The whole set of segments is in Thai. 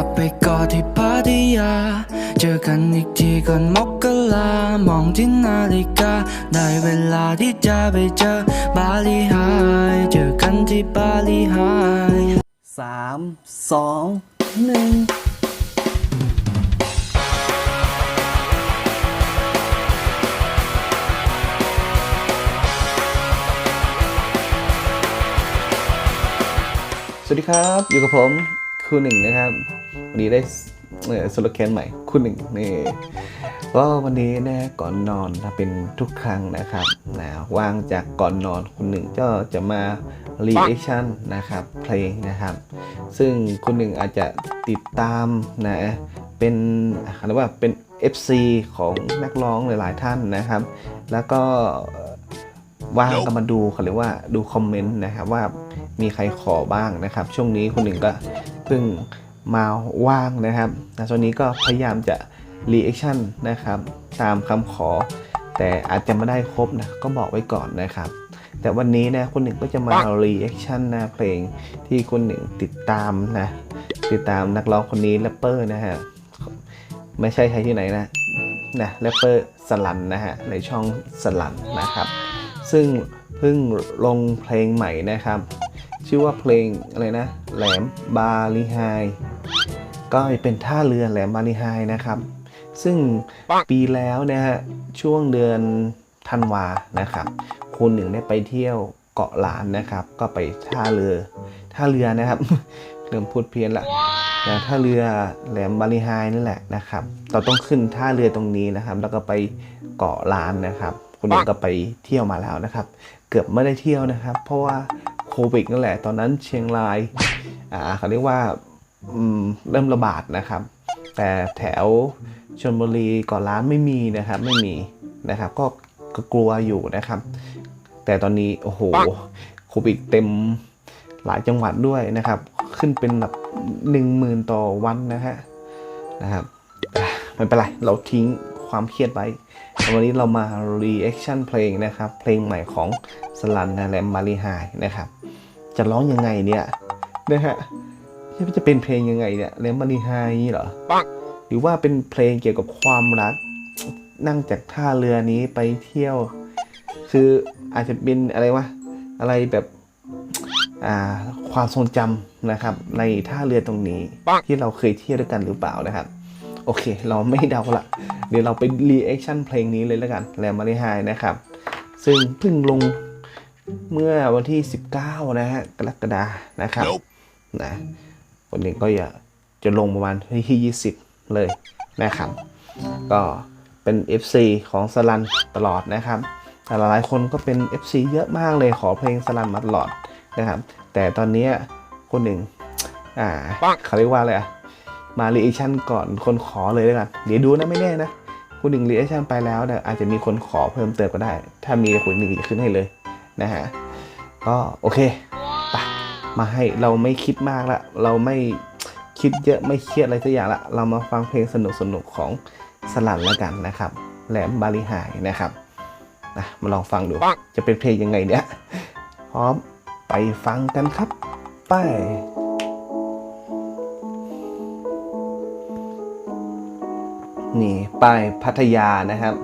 ลับไปกอดที่พัทยา เจอกันอีกทีก่อนมกรามองที่นาฬิกา ได้เวลาที่จะไปเจอบาลีไฮเจอกันที่บาลีไฮสามสองหนึ่งสวัสดีครับ อยู่กับผมคูหนึ่งนะครับ วันนี้ได้เอ่อสโลแกนใหม่คูหนึ่งนี่ก็วันนี้นะก่อนนอนนะเป็นทุกครั้งนะครับนะว่างจากก่อนนอนคุณหนึ่งก็จะมารีแอคชั่นนะครับเพลงนะครับ ซึ่งคุณหนึ่งอาจจะติดตามนะเป็นเรียกว่าเป็น FC ของนักร้องหลาย ๆ ท่านนะครับ แล้วก็ว่างก็มาดูเขาเรียกว่าดูคอมเมนต์นะครับว่ามีใครขอบ้างนะครับ ช่วงนี้คุณหนึ่งก็เพิ่ง มาว่างนะครับนะช่วงนี้ก็พยายามจะรีแอคชั่นนะครับ ตามคำขอ แต่อาจจะไม่ได้ครบนะ ก็บอกไว้ก่อนนะครับ แต่วันนี้นะคุณหนึ่งก็จะมารีแอคชั่นนะเพลงที่คุณหนึ่งติดตามนะ ติดตามนักร้องคนนี้แรปเปอร์นะฮะ ไม่ใช่ใครที่ไหนนะนะแรปเปอร์สลันนะฮะ ในช่องสลันนะครับ ซึ่งเพิ่งลงเพลงใหม่นะครับ ชื่อว่าเพลงอะไรนะ แหลมบาลีไฮ ก็เป็นท่าเรือแหลมบาลีไฮนะครับ ซึ่งปีแล้วนะฮะช่วงเดือนธันวานะครับ คุณหนึ่งได้ไปเที่ยวเกาะล้านนะครับ ก็ไปท่าเรือท่าเรือนะครับเริ่มพูดเพี้ยนละนะท่าเรือแหลมบาลีไฮนั่นแหละนะครับ เราต้องขึ้นท่าเรือตรงนี้นะครับ แล้วก็ไปเกาะล้านนะครับ คุณหนึ่งก็ไปเที่ยวมาแล้วนะครับ เกือบไม่ได้เที่ยวนะครับ เพราะว่าโควิดนั่นแหละ ตอนนั้นเชียงราย อ่าเขาเรียกว่าอืม เริ่มระบาดนะครับ แต่แถวชลบุรีเกาะล้านไม่มีนะครับ ไม่มีนะครับ ก็กกลัวอยู่นะครับ แต่ตอนนี้โอ้โหโควิดเต็มหลายจังหวัดด้วยนะครับ ขึ้นเป็นแบบหนึ่งหมื่นต่อวันนะฮะนะครับไม่เป็นไรเราทิ้งความเครียดไว้ วันนี้เรามา reaction เพลงนะครับ เพลงใหม่ของสลันนะแลมมารีไฮนะครับ จะร้องยังไงเนี่ยนะฮะ จะเป็นเพลงยังไงเนี่ยแลมมารีไฮนี่เหรอหรือว่าเป็นเพลงเกี่ยวกับความรัก นั่งจากท่าเรือนี้ไปเที่ยว คืออาจจะเป็นอะไรวะอะไรแบบอ่าความทรงจำนะครับ ในท่าเรือตรงนี้ ที่เราเคยเที่ยวด้วยกันหรือเปล่านะครับ โอเค เราไม่เดาละเดี๋ยวเราไปรีแอคชั่นเพลงนี้เลยแล้วกันแลมาริไฮนะครับ ซึ่งเพิ่งลงเมื่อวันที่ 19 นะฮะกรกฎานะครับนะ วันนี้ก็อย่าจะลงประมาณที่ 20 เลยนะครับ ก็เป็น FC ของสลันตลอดนะครับ แต่หลายคนก็เป็น FC เยอะมากเลยขอเพลงสลันมาตลอดนะครับ แต่ตอนนี้คนหนึ่งอ่าเขาเรียกว่าอะไรอะมารีแอคชั่นก่อนคนขอเลยแล้วกันเดี๋ยวดูนะไม่แน่นะคุณหนึ่งรีแอคชั่นไปแล้วเนี่ยอาจจะมีคนขอเพิ่มเติมก็ได้ ถ้ามีคุณหนึ่งจะขึ้นให้เลยนะฮะก็โอเค มาให้เราไม่คิดมากละ เราไม่คิดเยอะไม่เครียดอะไรสักอย่างละ เรามาฟังเพลงสนุกสนุกๆของสลันแล้วกันนะครับ แหลมบาลีหายนะครับนะมาลองฟังดู จะเป็นเพลงยังไงเนี่ย พร้อมไปฟังกันครับ ไปนี่ป้ายพัทยานะครับ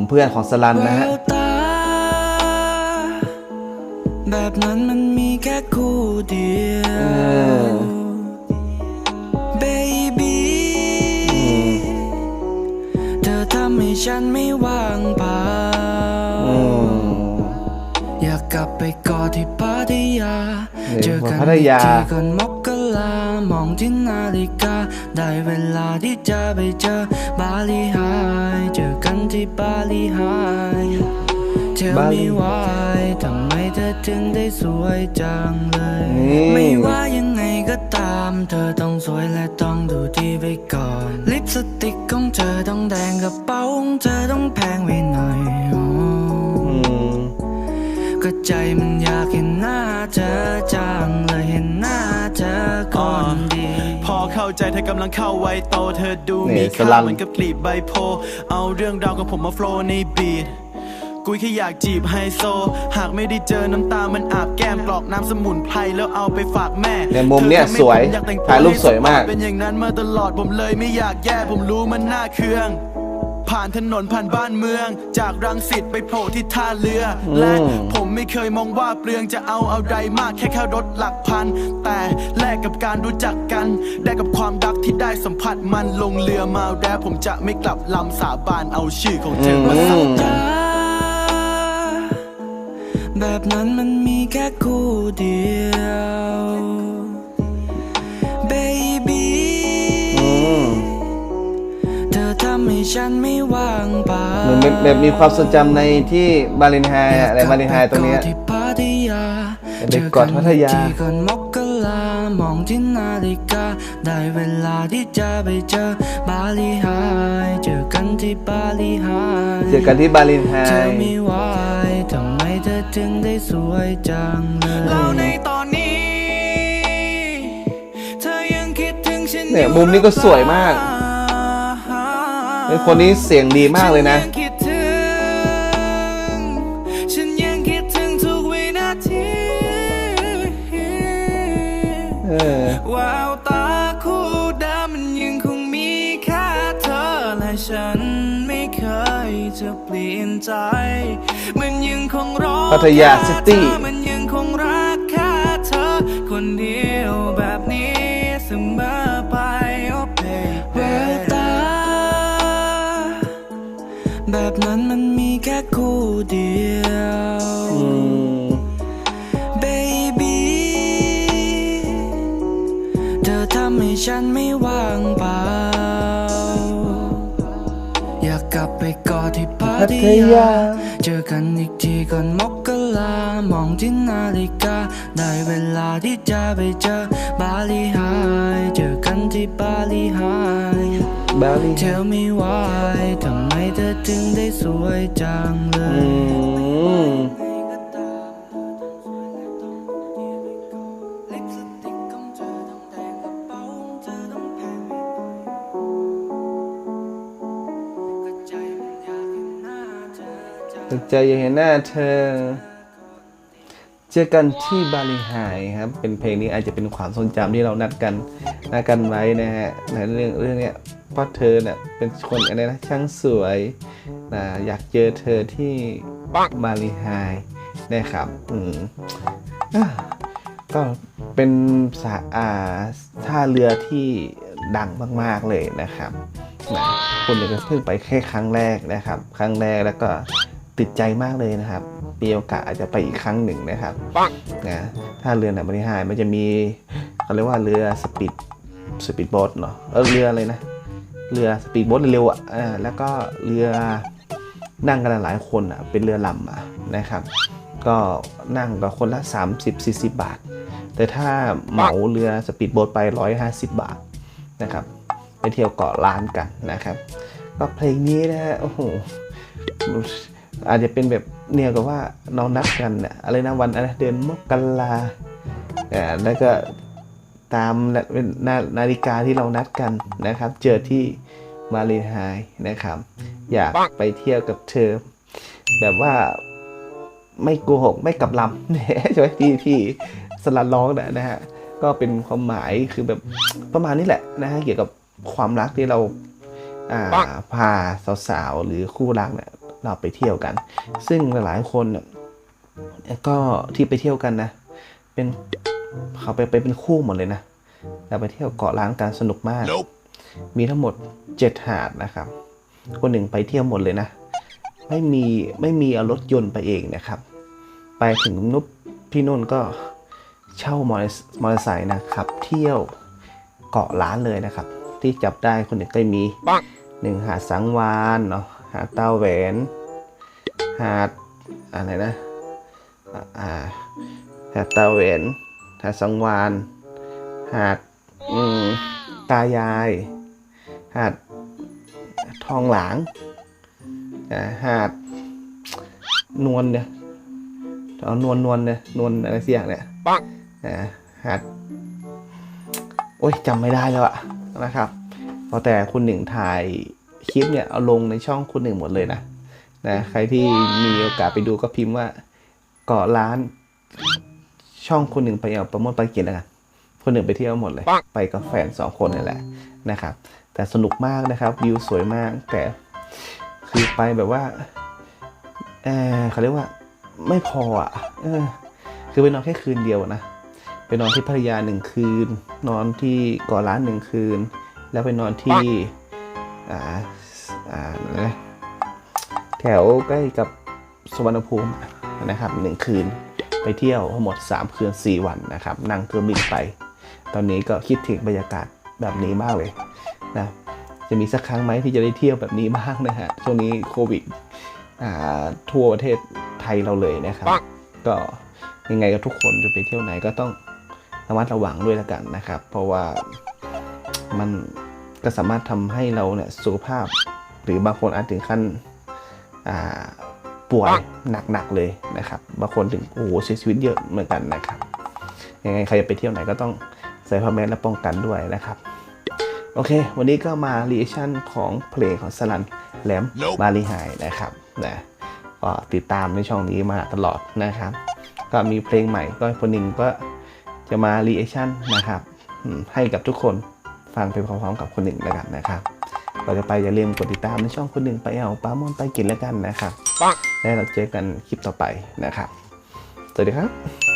ลุ่มเพื่อนของสลันนะฮะแววตาแบบนั้นมันมีแค่คู่เดียเอวอ baby เธอทำให้ฉันไม่ว่างเปล่าอืมอยากกลับไปกอดที่พัทยานี่เจอกันพัทยาอีกทีก่อนมกรา มองที่นาฬิกา ได้เวลาที่จะไปเจอบาลีไฮเจอกันที่บาลีไฮ Tell บาลี me why ทำไมเธอถึงได้สวยจังเลยนี่ไม่ว่ายังไงก็ตาม เธอต้องสวยและต้องดูดีไปก่อน ลิปสติกของเธอต้องแดงกระเป๋าของเธอต้องแพงไว้หน่อยอ๋ออืมก็ใจมันอยากเห็นหน้าเธอจังเลยเห็นหน้า เข้าใจเธอกำลังเข้าไวยโตเธอดูนี่มีสค่าลันเหมือนกับกลีบใบโพ เอาเรื่องราวของผมมาโฟลว์ในบีทกูกูแค่อยากจีบไฮโซ หากไม่ได้เจอน้ำตา มันอาบแก้มกรอกน้ำสมุนไพรแล้วเอาไปฝากแม่เนี่ยมุมเนี่ยธอทำให้สวยผมอแต่งถ่ายรูปสวยมาก เป็นอย่างนั้นมาตลอดผมเลยไม่อยากแย่ผมรู้มันน่าเคือง ผ่านถนนผ่านบ้านเมือง จากรังสิตไปโผล่ที่ท่าเรือ และผมไม่เคยมองว่าเปลืองจะเอาอะไรมากแค่แค่รถหลักพัน แต่แลกกับการรู้จักกัน ได้กับความรักที่ได้สัมผัสมันลงเรือมาแล้วผมจะไม่กลับลำสาบานเอาชื่อของเธอมาสักจ้าแบบนั้นมันมีแค่คู่เดียว เปล่าเหมือนแบบแบบมีความทรงจำในที่บาเลนไฮอะอะไรบาเลนไฮตรงเนี้ยที่พัทยาเด็กกอดพัทยาที่ก่อนมกลามองที่นาฬิกาได้เวลาที่จะไปเจอบาลีไฮเจอกันที่บาลีไฮเจอกันที่บาเลนไฮเธอไม่ไหวทำไมเธอถึงได้สวยจังเลยแล้วในตอนนี้ เธอยังคิดถึงฉันเนี่ยมุมนี้ก็สวยมาก ไอ้คนนี้เสียงดีมากเลยนะฉัยังคิดถึงฉันยังคิดถึงทุกวินาทีเออแววตาคู่เดิมมันยังคงมีแค่เธอและฉันไม่เคยจะเปลี่ยนใจ มันยังคงรอพัทยาแค่ซิตี้เธอมันยังคงรักแค่เธอคนเดียว ให้ฉันไม่ว่างเปล่า อยากกลับไปกอดที่พัพัททยายา เจอกันอีกทีก่อนมกลามองที่นาฬิกา ได้เวลาที่จะไปเจอบาลีไฮเจอกันที่บาลีไฮบาลีเทลไม่ไหวทำไมเธอถึงได้สวยจังเลอืย ใจอยากเห็นหน้าเธอ เจอกันที่บาลีไฮครับ เป็นเพลงนี้อาจจะเป็นความทรงจำที่เรานัดกันนัดกันไว้นะฮะในเรื่องเรื่องเนี้ยเพราะเธอเนี่ยเป็นคนอะไรนะช่างสวยนะอยากเจอเธอที่บาลีไฮนะครับ อืมก็เป็นสาอาท่าเรือที่ดังมาก ๆ เลยนะครับนะคุณเลยก็เพิ่งไปแค่ครั้งแรกนะครับ ครั้งแรกแล้วก็ ติดใจมากเลยนะครับมีโอกาสอาจจะไปอีกครั้งหนึ่งนะครับนะถ้าเรือไหนบริหารมันจะมีเขาเรียกว่าเรือสปีดสปีดโบ๊ทเนาะเออเรืออะไรนะเรือสปีดโบ๊ทเร็วๆอะอ่าแล้วก็เรือนั่งกันหลายคนอะเป็นเรือลำอะนะครับ ก็นั่งกับคนละ 30-40 บาท แต่ถ้าเหมาเรือสปีดโบ๊ทไป 150 บาทนะครับไปเที่ยวเกาะล้านกันนะครับ ก็เพลงนี้นะฮะโอ้โห อาจจะเป็นแบบเนี่ยกับว่าน้องนัดกันเนี่ยอะไรนะวันอะไรเดือนมกราอ่าแล้วก็ตามนานานาฬิกาที่เรานัดกันนะครับ เจอที่มาเลไฮนะครับ อยากไปเที่ยวกับเธอ แบบว่าไม่โกหกไม่กลับลำเนี่ยใช่ไหมที่ที่สลัดร้องนะนะฮะก็เป็นความหมายคือแบบประมาณนี้แหละนะฮะเกี่ยวกับความรักที่เราอ่าพาสาวๆหรือคู่รักเนี่ย เราไปเที่ยวกัน ซึ่งหลายๆคนเนี่ยก็ที่ไปเที่ยวกันนะ เป็นเขาไปไปเป็นคู่หมดเลยนะเราไปเที่ยวเกาะล้านกันสนุกมาก มีทั้งหมดเจ็ดหาดนะครับ คนหนึ่งไปเที่ยวหมดเลยนะ ไม่มีไม่มีเอารถยนต์ไปเองนะครับ ไปถึงนุบพี่นุ่นก็เช่ามอเตอร์มอเตอร์ไซค์นะครับ เที่ยวเกาะล้านเลยนะครับ ที่จับได้คนหนึ่งก็มีหนึ่งหาดสังวานเนาะ หาดตาแหวน หาดอะไรนะหาดตาแหวนหาดสังวานหาดตายาย หาดทองหลางหาดนวลเนี่ยเอานวลนวลเนี่ยนวลอะไรเสักอย่างเนี่ยอ่าหาดโอ้ยจำไม่ได้แล้วอะนะครับพราะแต่คุณหนึ่งถ่าย คลิปเนี่ยเอาลงในช่องคุณหนึ่งหมดเลยนะนะใครที่มีโอกาสไปดูก็พิมพ์ว่าเกาะล้าน ช่องคนหนึ่งไปเอาประมดไปกินแล้วกันคนหนึ่งไปเที่ยวหมดเลย ไปกับแฟนสองคนนี่แหละนะครับ แต่สนุกมากนะครับวิวสวยมาก แต่คือไปแบบว่าเออเขาเรียกว่าไม่พออะเออ คือไปนอนแค่คืนเดียวนะไปนอนที่พัทยาหนึ่งคืน นอนที่เกาะล้านหนึ่งคืน แล้วไปนอนที่อ่า อ่านะแถวใกล้กับสวรรณภูมินะครับหนึ่งคืนไปเที่ยวทั้งหมด 3 คืน 4 วันนะครับ นั่งเครื่องบินไป ตอนนี้ก็คิดถึงบรรยากาศแบบนี้มากเลยนะจะมีสักครั้งไหมที่จะได้เที่ยวแบบนี้บ้างนะฮะช่วงนี้โควิดทั่วประเทศไทยเราเลยนะครับ ก็ยังไงก็ทุกคนจะไปเที่ยวไหนก็ต้องระมัดระวังด้วยละกันนะครับ เพราะว่ามันก็สามารถทำให้เราเนี่ยสุขภาพ หรือบางคนอาจถึงขั้นอ่าป่วยหนักๆเลยนะครับบางคนถึงโอ้โหเสียชีวิตเยอะเหมือนกันนะครับยังไงใครจะไปเที่ยวไหนก็ต้องใส่ผ้าแมสและป้องกันด้วยนะครับโอเค วันนี้ก็มารีแอคชั่นของเพลงของสลันแหลมมาลีไฮนะครับนะก็ติดตามในช่องนี้มาตลอดนะครับ ก็มีเพลงใหม่ก็คนหนึ่งก็จะมารีแอคชั่นนะครับอืมให้กับทุกคนฟังไปพร้อมๆกับคนหนึ่งแล้วกันนะครับ เราจะไปอย่าลืมกดติดตามในช่องคนหนึ่งไปเอาปลาม่อนไปกินแล้วกันนะครับแล้วเราเจอกันคลิปต่อไปนะครับ สวัสดีครับ